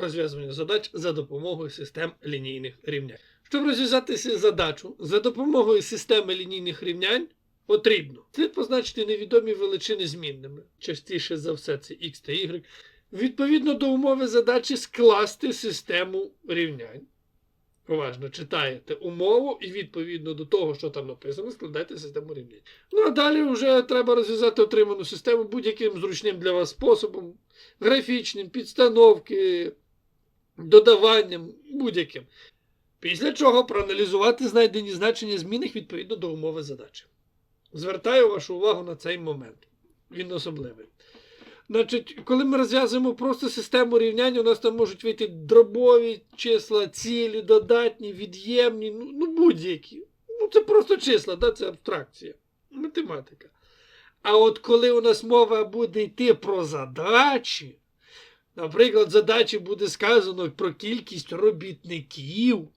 розв'язування задач за допомогою систем лінійних рівнянь. Щоб розв'язати задачу за допомогою системи лінійних рівнянь, потрібно слід позначити невідомі величини змінними. Частіше за все це x та y. Відповідно до умови задачі скласти систему рівнянь. Уважно читаєте умову і відповідно до того, що там написано, складаєте систему рівнянь. Ну а далі вже треба розв'язати отриману систему будь-яким зручним для вас способом, графічним, підстановки, додаванням, будь-яким. Після чого проаналізувати знайдені значення змінних відповідно до умови задачі. Звертаю вашу увагу на цей момент. Він особливий. Значить, коли ми розв'язуємо просто систему рівнянь, у нас там можуть вийти дробові числа, цілі, додатні, від'ємні, ну, ну будь-які. Ну, це просто числа, да? це абстракція, математика. А от коли у нас мова буде йти про задачі, наприклад, задачі буде сказано про кількість робітників,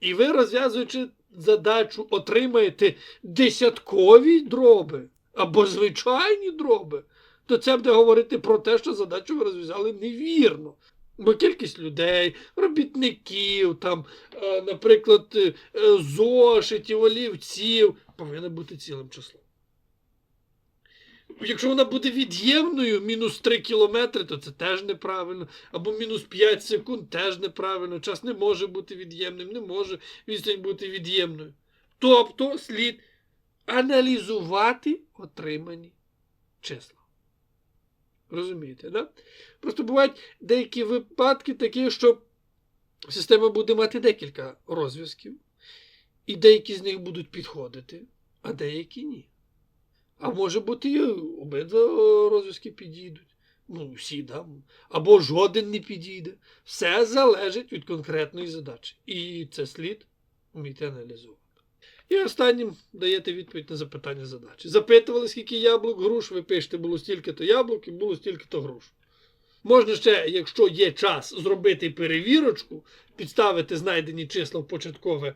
і ви, розв'язуючи задачу, отримаєте десяткові дроби або звичайні дроби, то це буде говорити про те, що задачу ви розв'язали невірно. Бо кількість людей, робітників, там, е, наприклад, е, е, зошитів, олівців повинна бути цілим числом. Якщо вона буде від'ємною, мінус 3 кілометри, то це теж неправильно. Або мінус 5 секунд теж неправильно. Час не може бути від'ємним, не може відстань бути від'ємною. Тобто слід аналізувати отримані числа. Розумієте, да? Просто бувають деякі випадки такі, що система буде мати декілька розв'язків, і деякі з них будуть підходити, а деякі ні. А може бути, обидва розв'язки підійдуть. Ну, всі, да? Або жоден не підійде. Все залежить від конкретної задачі. І це слід вміти аналізувати. І останнім даєте відповідь на запитання задачі. Запитували, скільки яблук, груш, ви пишете, було стільки-то яблук і було стільки-то груш. Можна ще, якщо є час, зробити перевірочку, підставити знайдені числа в початкове,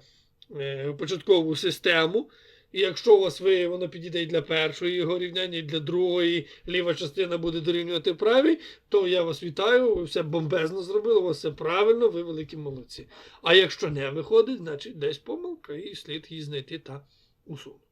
е, в початкову систему. І якщо у вас ви, воно підійде і для першої його рівняння, і для другої, ліва частина буде дорівнювати правій, то я вас вітаю, ви все бомбезно зробили, у вас все правильно, ви великі молодці. А якщо не виходить, значить десь помилка, і слід її знайти та усунути.